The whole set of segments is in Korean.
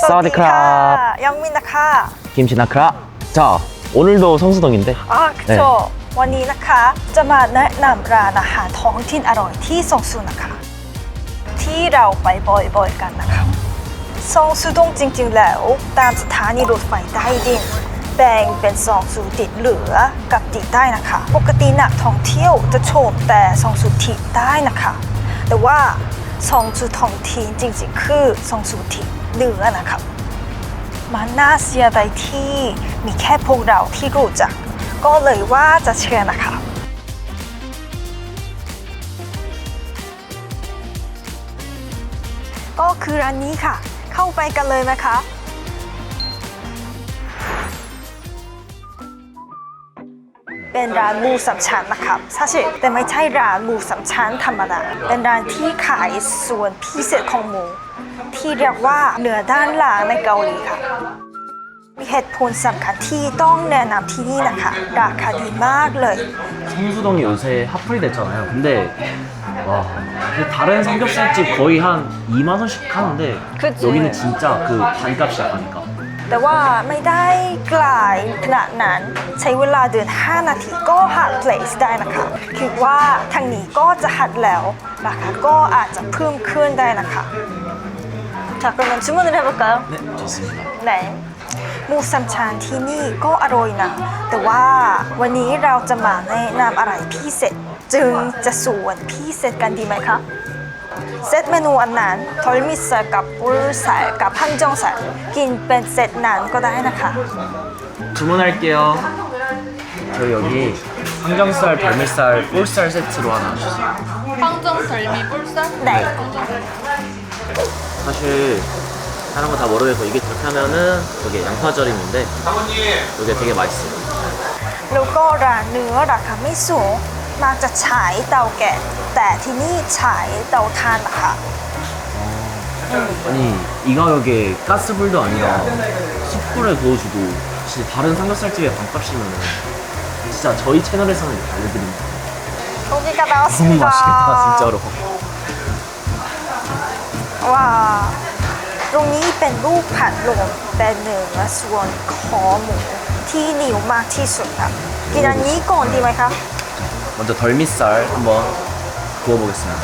사와디크랍. 영민 나카. 김치나크라. 자, 오늘도 성수동인데 อ่าคือโจวันนี้นะคะ จะมาแนะนำร้านอาหารท้องถิ่นอร่อยที่ซองซูนะคะ ที่เราไปบ่อยๆกันนะคะซองซูดงจริงๆแล้ว ตามสถานีรถไฟใต้ดิน แบ่งเป็นซองซูติดเหลือกับติดใต้นะคะ ปกตินักท่องเที่ยวจะชมแต่ซองซูติดใต้นะคะ แต่ว่าซองซูท้องถิ่นจริงๆ คือซองซูติด เหลือนะครับ มันน่าเสียดายที่มีแค่พวกเราที่รู้จัก ก็เลยว่าจะเชื่อนะคะก็คือร้านนี้ค่ะ เข้าไปกันเลยนะคะ เป็นร้านหมูสามชั้นนะครับ사실แต่ไม่ใช่ร้านหมูสามชั้นธรรมดา เป็นร้านที่ขายส่วนพิเศษของหมู ที่เรียกว่าเนื้อด้านล่างในเกาหลีค่ะ มีเหตุผลสำคัญที่ต้องแนะนำที่นี่นะคะ ราคาดีมากเลย 성수동이 요새 핫플이 됐잖아요. 근데 와, 그 다른 삼겹살집 거의 한 2만 원씩 하는데 그치. 여기는 진짜 그 반값이야 반값. แต่ว่าไม่ได้ไกลขนาดนั้นใช้เวลาเดิน 5 นาทีก็หัดเพลสได้นะคะ คิดว่าทางนี้ก็จะหัดแล้วนะคะก็อาจจะเพิ่มขึ้นได้นะคะจากกำลังชิมมันได้ปะกันไหนมูซัมชานที่นี่ก็อร่อยนะ แต่ว่าวันนี้เราจะมาแนะนำอะไรพิเศษ จึงจะส่วนพิเศษกันดีไหมคะ เซตเมนูอันนั้นทอลมิสกับปุลสายกับพันจองสายกินเป็นเซตนั้นก็ได้นะคะ 주문할게요. 저희 여기 항정살, 별미살, 볼살 세트로 하나 주세요. 황정 덜미 볼살? 네. 황정 사실 다른 거 다 모르겠고 이게 이렇게 하면은 여기 양파절임인데 이게 되게 맛있어요. แล้วก็ร้านเนื้อราคาไม่สูง มักจะใช้เตาแก๊สแต่ที่นี่ใช้เตาถ่านนะคะ 아니 이 가격에 가스불도 아니라 숯불에 구워주고 진짜 다른 삼겹살집의 반값이면은 진짜 저희 채널에서는 이렇게 알려드립니다. โอเคกันแล้ว 너무 맛있겠다 진짜로. ว้าวตรงนี้เป็นรูปผัดลมเป็นเนื้อส่วนคอห 먼저 덜미살 한번 구워보겠습니다.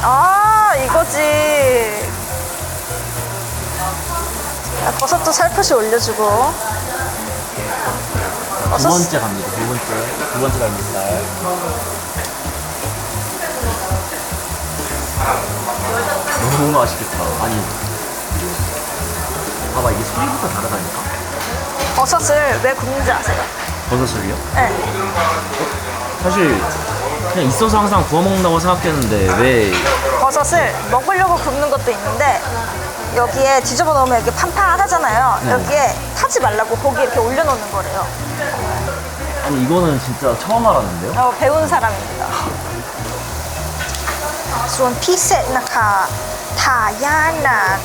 아 이거지 아, 버섯도 살포시 올려주고 두 버섯 번째 갑니다. 두 번째 두 번째 덜미살. 너무 맛있겠다. 아니 봐봐 이게 소리부터 다르다니까. 버섯을 왜 굽는지 아세요? 버섯을요? 네. 사실 그냥 있어서 항상 구워 먹는다고 생각했는데 왜 버섯을 먹으려고 굽는 것도 있는데 여기에 뒤집어 놓으면 이렇게 판판하잖아요. 네. 여기에 타지 말라고 고기 이렇게 올려놓는 거래요. 아니 이거는 진짜 처음 알았는데요? 어, 배운 사람입니다. ส่วนพิเศษนะคะถ่าย่านนาน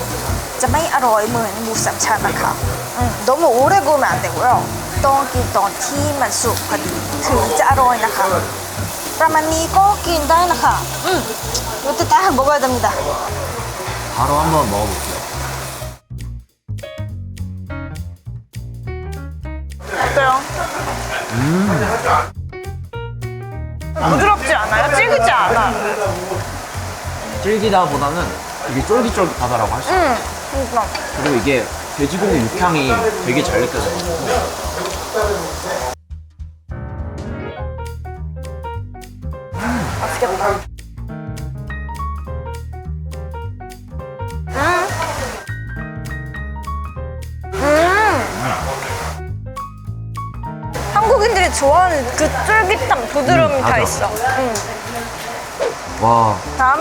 จะไม่อร่อยเหมือนหมูสามชั้นนะคะ 음, 너무 오래 구우면 안 되고요. 떡이 떡티만 쑥 등짜로 이나카. 라면이 꼭긴다 이나카. 음, 이것도 다 먹어야 됩니다. 바로 한번 먹어볼게요. 어때요? 음. 부드럽지 않아요? 질기지 않아. 질기다보다는 이게 쫄깃쫄깃하다라고 할수 있어요. 음, 그러니까. 그리고 이게 돼지고기 육향이 되게 잘 느껴져요. 맛있겠다. 음. 한국인들이 좋아하는 그 쫄깃함, 부드러움이 음, 다 맞아. 있어. 음. 와, 다음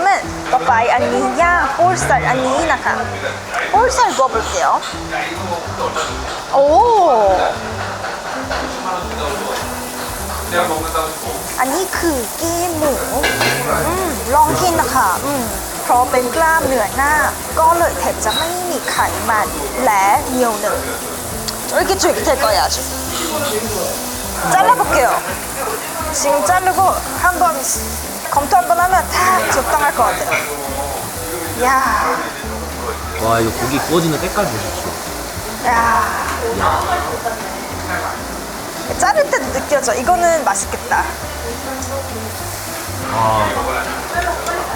은 빠빠이 아니야 볼살 아니 나가 볼살 구워볼게요. 오.อันนี้คือกี้หมูอืมลองกินนะคะอืมเพราะเป็นกล้ามเนื้อหน้า ก็เลยแทบจะไม่มีไขมันและเหนียวหนึบ쫄깃쫄깃할 거예요 아주 잘라볼게요 지금 자르고 한번 검토 한번 하면 다 좋게 하거든. 야, 와 이거 고기 구워지는 때깔 보십시오. 야. 야, 자를 때도 느껴져. 이거는 맛있겠다. 아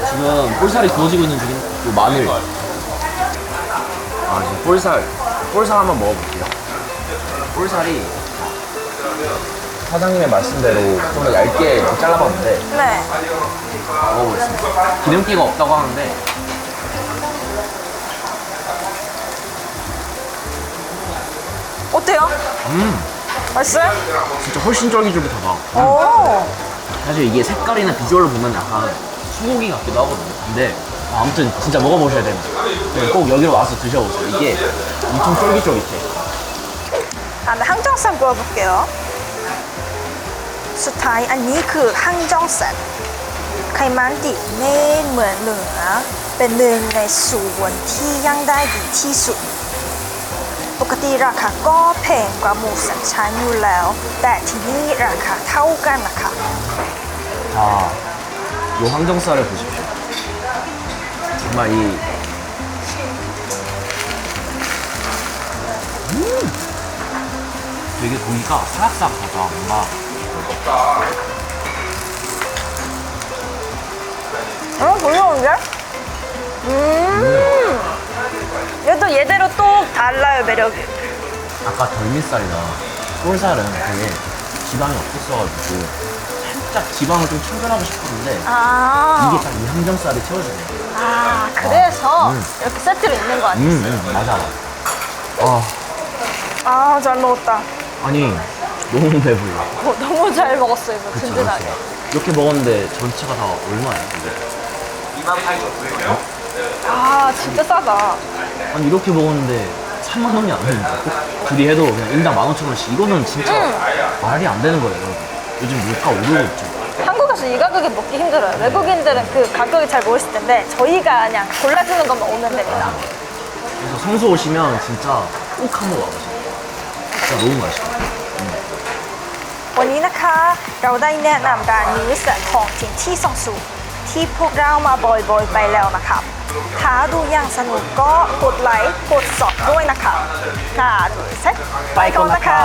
지금 볼살이 구워지고 있는 중인 요 마늘. 아 지금 볼살 볼살 한번 먹어볼게요. 볼살이 사장님의 말씀대로 좀 더 얇게 잘라봤는데 네. 먹어보겠습니다. 기름기가 없다고 하는데 어때요? 음 맛있어요? 진짜 훨씬 쫄깃쫄깃하다. 오. 사실 이게 색깔이나 비주얼을 보면 약간 소고기 같기도 하거든요. 근데 아, 아무튼 진짜 먹어보셔야 됩니다. 네, 꼭 여기로 와서 드셔보세요. 이게 엄청 쫄깃쫄깃해. 아, 네, 항정살 구워볼게요. สุดท้ายอันนี้คือห้างจ้องสันไขมันดิบเน้นเหมือนเนื้อเป็นหนึ่งในส่วนที่ย่างได้ดีที่สุด ปกติราคาก็แพงกว่าหมูสันชั้นอยู่แล้ว แต่ที่นี่ราคาเท่ากันนะคะ 자, 요 항정살을 보십시오. 정말 이 음! 되게 고기가 사각사각하다. 뭔가 어, 부러운데? 음. 얘도 얘대로 또 달라요, 매력이. 아까 덜미살이나 볼살은 되게 지방이 없었어가지고 살짝 지방을 좀 충전하고 싶었는데 아. 이게 딱 이 항정살이 채워주네요. 아, 그래서 음. 이렇게 세트로 있는 거 음, 아니에요? 음, 맞아. 아, 아, 잘 먹었다. 아니 너무 배불러. 어, 너무 잘 먹었어요, 이거 그쵸, 든든하게. 그쵸. 이렇게 먹었는데 전체가 다 얼마야? 이게? 아, 진짜 싸다. 아니 이렇게 먹었는데 3만 원이 안 됩니다. 둘이 해도 그냥 인당 15,000원씩 이거는 진짜 말이 안 되는 거예요. 여러분. 요즘 물가 오르고 있죠. 한국에서 이 가격에 먹기 힘들어요. 외국인들은 그 가격이 잘 모르실 텐데 저희가 그냥 골라주는 것만 오면 됩니다. 그래서 성수 오시면 진짜 꼭 한번 와보세요. 진짜 너무 맛있어요. วันนี้นะคะเราได้แนะนำร้านนี้แสนของจริงที่ซองสูที่พวกเรามาบ่อยๆไปแล้วนะครับถ้าดูอย่างสนุกก็กดไลค์กดสอบด้วยนะคะค่ะเสร็จไปก่อนนะคะ